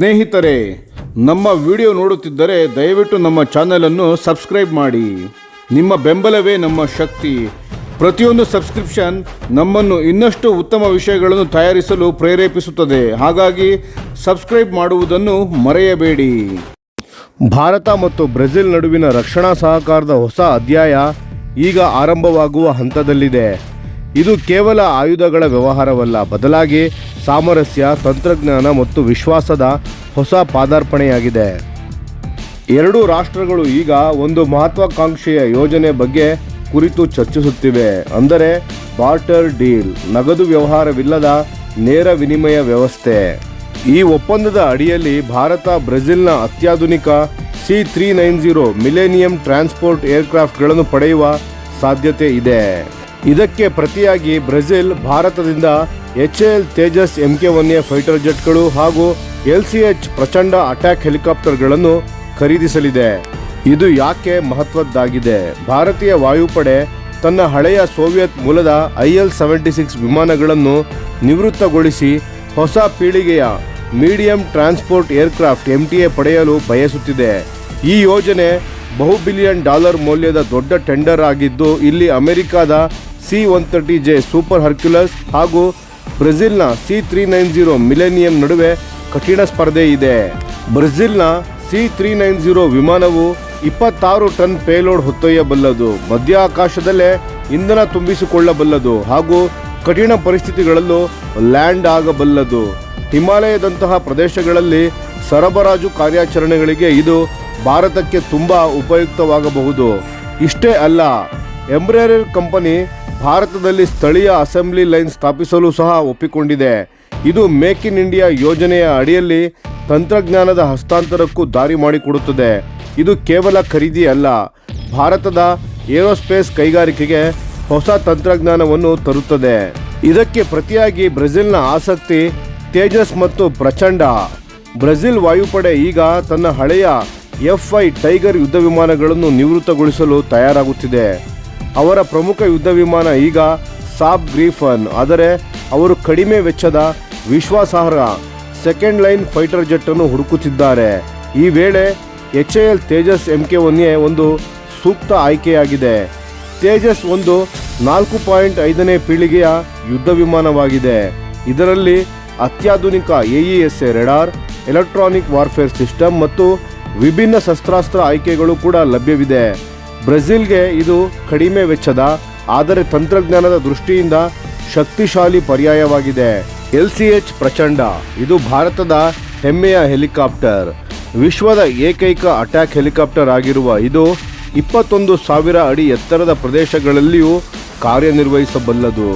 ಸ್ನೇಹಿತರೆ, ನಮ್ಮ ವಿಡಿಯೋ ನೋಡುತ್ತಿದ್ದರೆ ದಯವಿಟ್ಟು ನಮ್ಮ ಚಾನಲನ್ನು ಸಬ್ಸ್ಕ್ರೈಬ್ ಮಾಡಿ. ನಿಮ್ಮ ಬೆಂಬಲವೇ ನಮ್ಮ ಶಕ್ತಿ. ಪ್ರತಿಯೊಂದು ಸಬ್ಸ್ಕ್ರಿಪ್ಷನ್ ನಮ್ಮನ್ನು ಇನ್ನಷ್ಟು ಉತ್ತಮ ವಿಷಯಗಳನ್ನು ತಯಾರಿಸಲು ಪ್ರೇರೇಪಿಸುತ್ತದೆ. ಹಾಗಾಗಿ ಸಬ್ಸ್ಕ್ರೈಬ್ ಮಾಡುವುದನ್ನು ಮರೆಯಬೇಡಿ. ಭಾರತ ಮತ್ತು ಬ್ರೆಜಿಲ್ ನಡುವಿನ ರಕ್ಷಣಾ ಸಹಕಾರದ ಹೊಸ ಅಧ್ಯಾಯ ಈಗ ಆರಂಭವಾಗುವ ಹಂತದಲ್ಲಿದೆ. ಇದು ಕೇವಲ ಆಯುಧಗಳ ವ್ಯವಹಾರವಲ್ಲ, ಬದಲಾಗಿ ಸಾಮರಸ್ಯ, ತಂತ್ರಜ್ಞಾನ ಮತ್ತು ವಿಶ್ವಾಸದ ಹೊಸ ಪಾದಾರ್ಪಣೆಯಾಗಿದೆ. ಎರಡೂ ರಾಷ್ಟ್ರಗಳು ಈಗ ಒಂದು ಮಹತ್ವಾಕಾಂಕ್ಷೆಯ ಯೋಜನೆ ಬಗ್ಗೆ ಕುರಿತು ಚರ್ಚಿಸುತ್ತಿವೆ. ಅಂದರೆ ಬಾರ್ಟರ್ ಡೀಲ್, ನಗದು ವ್ಯವಹಾರವಿಲ್ಲದ ನೇರ ವಿನಿಮಯ ವ್ಯವಸ್ಥೆ. ಈ ಒಪ್ಪಂದದ ಅಡಿಯಲ್ಲಿ ಭಾರತ, ಬ್ರೆಜಿಲ್ನ ಅತ್ಯಾಧುನಿಕ C three nine zero millennium transport ಏರ್ಕ್ರಾಫ್ಟ್ಗಳನ್ನು ಪಡೆಯುವ ಸಾಧ್ಯತೆ ಇದೆ. ಇದಕ್ಕೆ ಪ್ರತಿಯಾಗಿ ಬ್ರೆಜಿಲ್, ಭಾರತದಿಂದ H L Tejas M K one A fighter ಜೆಟ್ಗಳು ಹಾಗೂ L C H Prachand attack ಹೆಲಿಕಾಪ್ಟರ್ಗಳನ್ನು ಖರೀದಿಸಲಿದೆ. ಇದು ಯಾಕೆ ಮಹತ್ವದ್ದಾಗಿದೆ? ಭಾರತೀಯ ವಾಯುಪಡೆ ತನ್ನ ಹಳೆಯ ಸೋವಿಯತ್ ಮೂಲದ ಐ ಎಲ್ ಸೆವೆಂಟಿ ಸಿಕ್ಸ್ ವಿಮಾನಗಳನ್ನು ನಿವೃತ್ತಗೊಳಿಸಿ ಹೊಸ ಪೀಳಿಗೆಯ medium transport aircraft M T A ಪಡೆಯಲು ಬಯಸುತ್ತಿದೆ. ಈ ಯೋಜನೆ ಬಹು ಬಿಲಿಯನ್ ಡಾಲರ್ ಮೌಲ್ಯದ ದೊಡ್ಡ ಟೆಂಡರ್ ಆಗಿದ್ದು, ಇಲ್ಲಿ ಅಮೆರಿಕದ C one thirty J super Hercules ಹಾಗೂ ಬ್ರೆಜಿಲ್ನ C three nine zero millennium ನಡುವೆ ಕಠಿಣ ಸ್ಪರ್ಧೆ ಇದೆ. ಬ್ರೆಜಿಲ್ನ ಸಿ ತ್ರೀ ನೈನ್ ಜೀರೋ ವಿಮಾನವು ಇಪ್ಪತ್ತಾರು ಟನ್ ಪೇಲೋಡ್ ಹೊತ್ತೊಯ್ಯಬಲ್ಲದು. ಮಧ್ಯ ಆಕಾಶದಲ್ಲೇ ಇಂಧನ ತುಂಬಿಸಿಕೊಳ್ಳಬಲ್ಲದು ಹಾಗೂ ಕಠಿಣ ಪರಿಸ್ಥಿತಿಗಳಲ್ಲೂ ಲ್ಯಾಂಡ್ ಆಗಬಲ್ಲದು. ಹಿಮಾಲಯದಂತಹ ಪ್ರದೇಶಗಳಲ್ಲಿ ಸರಬರಾಜು ಕಾರ್ಯಾಚರಣೆಗಳಿಗೆ ಇದು ಭಾರತಕ್ಕೆ ತುಂಬ ಉಪಯುಕ್ತವಾಗಬಹುದು. ಇಷ್ಟೇ ಅಲ್ಲ ಎಂಬ್ರೇರರ್ ಕಂಪನಿ ಭಾರತದಲ್ಲಿ ಸ್ಥಳೀಯ ಅಸೆಂಬ್ಲಿ ಲೈನ್ ಸ್ಥಾಪಿಸಲು ಸಹ ಒಪ್ಪಿಕೊಂಡಿದೆ. ಇದು ಮೇಕ್ ಇನ್ ಇಂಡಿಯಾ ಯೋಜನೆಯ ಅಡಿಯಲ್ಲಿ ತಂತ್ರಜ್ಞಾನದ ಹಸ್ತಾಂತರಕ್ಕೂ ದಾರಿ ಮಾಡಿಕೊಡುತ್ತದೆ. ಇದು ಕೇವಲ ಖರೀದಿ ಅಲ್ಲ, ಭಾರತದ ಏರೋಸ್ಪೇಸ್ ಕೈಗಾರಿಕೆಗೆ ಹೊಸ ತಂತ್ರಜ್ಞಾನವನ್ನು ತರುತ್ತದೆ. ಇದಕ್ಕೆ ಪ್ರತಿಯಾಗಿ ಬ್ರೆಜಿಲ್ನ ಆಸಕ್ತಿ ತೇಜಸ್ ಮತ್ತು ಪ್ರಚಂಡ. ಬ್ರೆಜಿಲ್ ವಾಯುಪಡೆ ಈಗ ತನ್ನ ಹಳೆಯ ಎಫ್ ಐ ಟೈಗರ್ ಯುದ್ಧ ವಿಮಾನಗಳನ್ನು ನಿವೃತ್ತಗೊಳಿಸಲು ತಯಾರಾಗುತ್ತಿದೆ. ಅವರ ಪ್ರಮುಖ ಯುದ್ಧ ವಿಮಾನ ಈಗ ಸಾಬ್ ಗ್ರೀಫನ್. ಆದರೆ ಅವರು ಕಡಿಮೆ ವೆಚ್ಚದ ವಿಶ್ವಾಸಾರ್ಹ ಸೆಕೆಂಡ್ ಲೈನ್ ಫೈಟರ್ ಜೆಟ್ ಅನ್ನು ಹುಡುಕುತ್ತಿದ್ದಾರೆ. ಈ ವೇಳೆ H A L Tejas M K one A ಒಂದು ಸೂಕ್ತ ಆಯ್ಕೆಯಾಗಿದೆ. ತೇಜಸ್ ಒಂದು ನಾಲ್ಕು ಪಾಯಿಂಟ್ ಐದನೇ ಪೀಳಿಗೆಯ ಯುದ್ಧ ವಿಮಾನವಾಗಿದೆ. ಇದರಲ್ಲಿ ಅತ್ಯಾಧುನಿಕ AESA radar, electronic warfare system ಮತ್ತು ವಿಭಿನ್ನ ಶಸ್ತ್ರಾಸ್ತ್ರ ಆಯ್ಕೆಗಳು ಕೂಡ ಲಭ್ಯವಿದೆ. ಬ್ರೆಜಿಲ್ಗೆ ಇದು ಕಡಿಮೆ ವೆಚ್ಚದ, ಆದರೆ ತಂತ್ರಜ್ಞಾನದ ದೃಷ್ಟಿಯಿಂದ ಶಕ್ತಿಶಾಲಿ ಪರ್ಯಾಯವಾಗಿದೆ. ಎಲ್ ಸಿ ಎಚ್ ಪ್ರಚಂಡ, ಇದು ಭಾರತದ ಹೆಮ್ಮೆಯ ಹೆಲಿಕಾಪ್ಟರ್. ವಿಶ್ವದ ಏಕೈಕ ಅಟ್ಯಾಕ್ ಹೆಲಿಕಾಪ್ಟರ್ ಆಗಿರುವ ಇದು ಇಪ್ಪತ್ತೊಂದು ಸಾವಿರ ಅಡಿ ಎತ್ತರದ ಪ್ರದೇಶಗಳಲ್ಲಿಯೂ ಕಾರ್ಯನಿರ್ವಹಿಸಬಲ್ಲದು.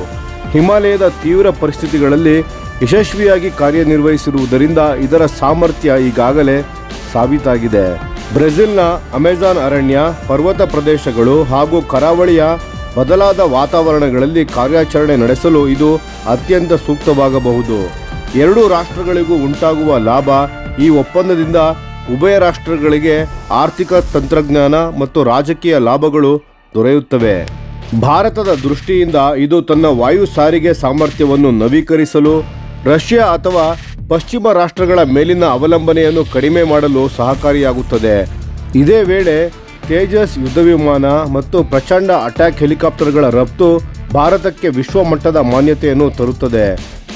ಹಿಮಾಲಯದ ತೀವ್ರ ಪರಿಸ್ಥಿತಿಗಳಲ್ಲಿ ಯಶಸ್ವಿಯಾಗಿ ಕಾರ್ಯನಿರ್ವಹಿಸಿರುವುದರಿಂದ ಇದರ ಸಾಮರ್ಥ್ಯ ಈಗಾಗಲೇ ಸಾಬೀತಾಗಿದೆ. ಬ್ರೆಜಿಲ್ನ ಅಮೆಜಾನ್ ಅರಣ್ಯ, ಪರ್ವತ ಪ್ರದೇಶಗಳು ಹಾಗೂ ಕರಾವಳಿಯ ಬದಲಾದ ವಾತಾವರಣಗಳಲ್ಲಿ ಕಾರ್ಯಾಚರಣೆ ನಡೆಸಲು ಇದು ಅತ್ಯಂತ ಸೂಕ್ತವಾಗಬಹುದು. ಎರಡೂ ರಾಷ್ಟ್ರಗಳಿಗೂ ಉಂಟಾಗುವ ಲಾಭ ಈ ಒಪ್ಪಂದದಿಂದ ಉಭಯ ರಾಷ್ಟ್ರಗಳಿಗೆ ಆರ್ಥಿಕ ತಂತ್ರಜ್ಞಾನ ಮತ್ತು ರಾಜಕೀಯ ಲಾಭಗಳು ದೊರೆಯುತ್ತವೆ. ಭಾರತದ ದೃಷ್ಟಿಯಿಂದ ಇದು ತನ್ನ ವಾಯು ಸಾರಿಗೆ ಸಾಮರ್ಥ್ಯವನ್ನು ನವೀಕರಿಸಲು ರಷ್ಯಾ ಅಥವಾ ಪಶ್ಚಿಮ ರಾಷ್ಟ್ರಗಳ ಮೇಲಿನ ಅವಲಂಬನೆಯನ್ನು ಕಡಿಮೆ ಮಾಡಲು ಸಹಕಾರಿಯಾಗುತ್ತದೆ. ಇದೇ ವೇಳೆ ತೇಜಸ್ ಯುದ್ಧ ವಿಮಾನ ಮತ್ತು ಪ್ರಚಂಡ ಅಟ್ಯಾಕ್ ಹೆಲಿಕಾಪ್ಟರ್ಗಳ ರಫ್ತು ಭಾರತಕ್ಕೆ ವಿಶ್ವಮಟ್ಟದ ಮಾನ್ಯತೆಯನ್ನು ತರುತ್ತದೆ.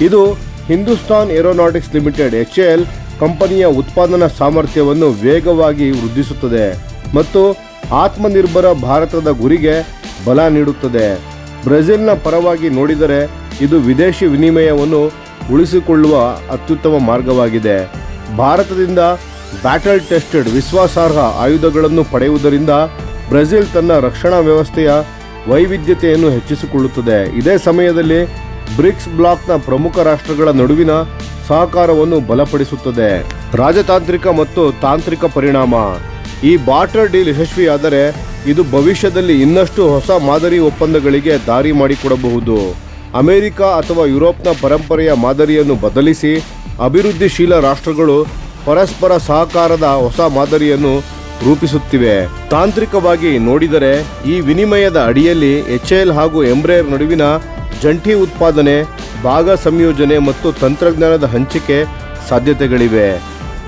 ಇದು Hindustan Aeronautics Limited H L ಕಂಪನಿಯ ಉತ್ಪಾದನಾ ಸಾಮರ್ಥ್ಯವನ್ನು ವೇಗವಾಗಿ ವೃದ್ಧಿಸುತ್ತದೆ ಮತ್ತು ಆತ್ಮನಿರ್ಭರ ಭಾರತದ ಗುರಿಗೆ ಬಲ ನೀಡುತ್ತದೆ. ಬ್ರೆಜಿಲ್ನ ಪರವಾಗಿ ನೋಡಿದರೆ ಇದು ವಿದೇಶಿ ವಿನಿಮಯವನ್ನು ಉಳಿಸಿಕೊಳ್ಳುವ ಅತ್ಯುತ್ತಮ ಮಾರ್ಗವಾಗಿದೆ. ಭಾರತದಿಂದ ಬ್ಯಾಟಲ್ ಟೆಸ್ಟೆಡ್ ವಿಶ್ವಾಸಾರ್ಹ ಆಯುಧಗಳನ್ನು ಪಡೆಯುವುದರಿಂದ ಬ್ರೆಜಿಲ್ ತನ್ನ ರಕ್ಷಣಾ ವ್ಯವಸ್ಥೆಯ ವೈವಿಧ್ಯತೆಯನ್ನು ಹೆಚ್ಚಿಸಿಕೊಳ್ಳುತ್ತದೆ. ಇದೇ ಸಮಯದಲ್ಲಿ ಬ್ರಿಕ್ಸ್ ಬ್ಲಾಕ್ನ ಪ್ರಮುಖ ರಾಷ್ಟ್ರಗಳ ನಡುವಿನ ಸಹಕಾರವನ್ನು ಬಲಪಡಿಸುತ್ತದೆ. ರಾಜತಾಂತ್ರಿಕ ಮತ್ತು ತಾಂತ್ರಿಕ ಪರಿಣಾಮ. ಈ ಬಾಟರ್ ಡೀಲ್ ಯಶಸ್ವಿಯಾದರೆ ಇದು ಭವಿಷ್ಯದಲ್ಲಿ ಇನ್ನಷ್ಟು ಹೊಸ ಮಾದರಿ ಒಪ್ಪಂದಗಳಿಗೆ ದಾರಿ ಮಾಡಿಕೊಡಬಹುದು. ಅಮೆರಿಕ ಅಥವಾ ಯುರೋಪ್ನ ಪರಂಪರೆಯ ಮಾದರಿಯನ್ನು ಬದಲಿಸಿ ಅಭಿವೃದ್ಧಿಶೀಲ ರಾಷ್ಟ್ರಗಳು ಪರಸ್ಪರ ಸಹಕಾರದ ಹೊಸ ಮಾದರಿಯನ್ನು ರೂಪಿಸುತ್ತಿವೆ. ತಾಂತ್ರಿಕವಾಗಿ ನೋಡಿದರೆ, ಈ ವಿನಿಮಯದ ಅಡಿಯಲ್ಲಿ ಎಚ್ ಎಲ್ ಹಾಗೂ ಎಂಬ್ರೇರ್ ನಡುವಿನ ಜಂಟಿ ಉತ್ಪಾದನೆ, ಭಾಗ ಸಂಯೋಜನೆ ಮತ್ತು ತಂತ್ರಜ್ಞಾನದ ಹಂಚಿಕೆ ಸಾಧ್ಯತೆಗಳಿವೆ.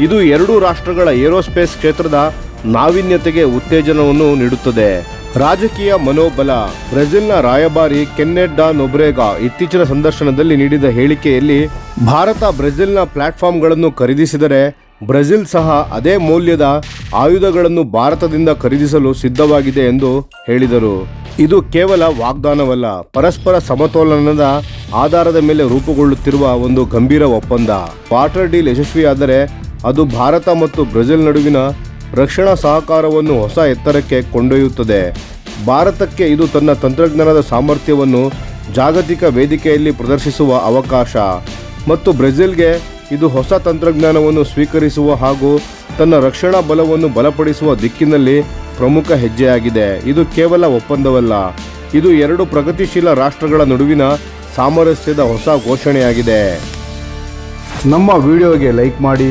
ಇದು ಎರಡೂ ರಾಷ್ಟ್ರಗಳ ಏರೋಸ್ಪೇಸ್ ಕ್ಷೇತ್ರದ ನಾವೀನ್ಯತೆಗೆ ಉತ್ತೇಜನವನ್ನು ನೀಡುತ್ತದೆ. ರಾಜಕೀಯ ಮನೋಬಲ. ಬ್ರೆಜಿಲ್ನ ರಾಯಭಾರಿ ಕೆನ್ನೆಡ್ಡಾ ನೊಬ್ರೆಗಾ ಇತ್ತೀಚಿನ ಸಂದರ್ಶನದಲ್ಲಿ ನೀಡಿದ ಹೇಳಿಕೆಯಲ್ಲಿ, ಭಾರತ ಬ್ರೆಜಿಲ್ನ ಪ್ಲಾಟ್ಫಾರ್ಮ್ಗಳನ್ನು ಖರೀದಿಸಿದರೆ ಬ್ರೆಜಿಲ್ ಸಹ ಅದೇ ಮೌಲ್ಯದ ಆಯುಧಗಳನ್ನು ಭಾರತದಿಂದ ಖರೀದಿಸಲು ಸಿದ್ಧವಾಗಿದೆ ಎಂದು ಹೇಳಿದರು. ಇದು ಕೇವಲ ವಾಗ್ದಾನವಲ್ಲ, ಪರಸ್ಪರ ಸಮತೋಲನದ ಆಧಾರದ ಮೇಲೆ ರೂಪುಗೊಳ್ಳುತ್ತಿರುವ ಒಂದು ಗಂಭೀರ ಒಪ್ಪಂದ. ವಾಟರ್ ಡೀಲ್ ಯಶಸ್ವಿಯಾದರೆ ಅದು ಭಾರತ ಮತ್ತು ಬ್ರೆಜಿಲ್ ನಡುವಿನ ರಕ್ಷಣಾ ಸಹಕಾರವನ್ನು ಹೊಸ ಎತ್ತರಕ್ಕೆ ಕೊಂಡೊಯ್ಯುತ್ತದೆ. ಭಾರತಕ್ಕೆ ಇದು ತನ್ನ ತಂತ್ರಜ್ಞಾನದ ಸಾಮರ್ಥ್ಯವನ್ನು ಜಾಗತಿಕ ವೇದಿಕೆಯಲ್ಲಿ ಪ್ರದರ್ಶಿಸುವ ಅವಕಾಶ. ಮತ್ತು ಬ್ರೆಜಿಲ್ಗೆ ಇದು ಹೊಸ ತಂತ್ರಜ್ಞಾನವನ್ನು ಸ್ವೀಕರಿಸುವ ಹಾಗೂ ತನ್ನ ರಕ್ಷಣಾ ಬಲವನ್ನು ಬಲಪಡಿಸುವ ದಿಕ್ಕಿನಲ್ಲಿ ಪ್ರಮುಖ ಹೆಜ್ಜೆಯಾಗಿದೆ. ಇದು ಕೇವಲ ಒಪ್ಪಂದವಲ್ಲ, ಇದು ಎರಡು ಪ್ರಗತಿಶೀಲ ರಾಷ್ಟ್ರಗಳ ನಡುವಿನ ಸಾಮರಸ್ಯದ ಹೊಸ ಘೋಷಣೆಯಾಗಿದೆ. ನಮ್ಮ ವಿಡಿಯೋಗೆ ಲೈಕ್ ಮಾಡಿ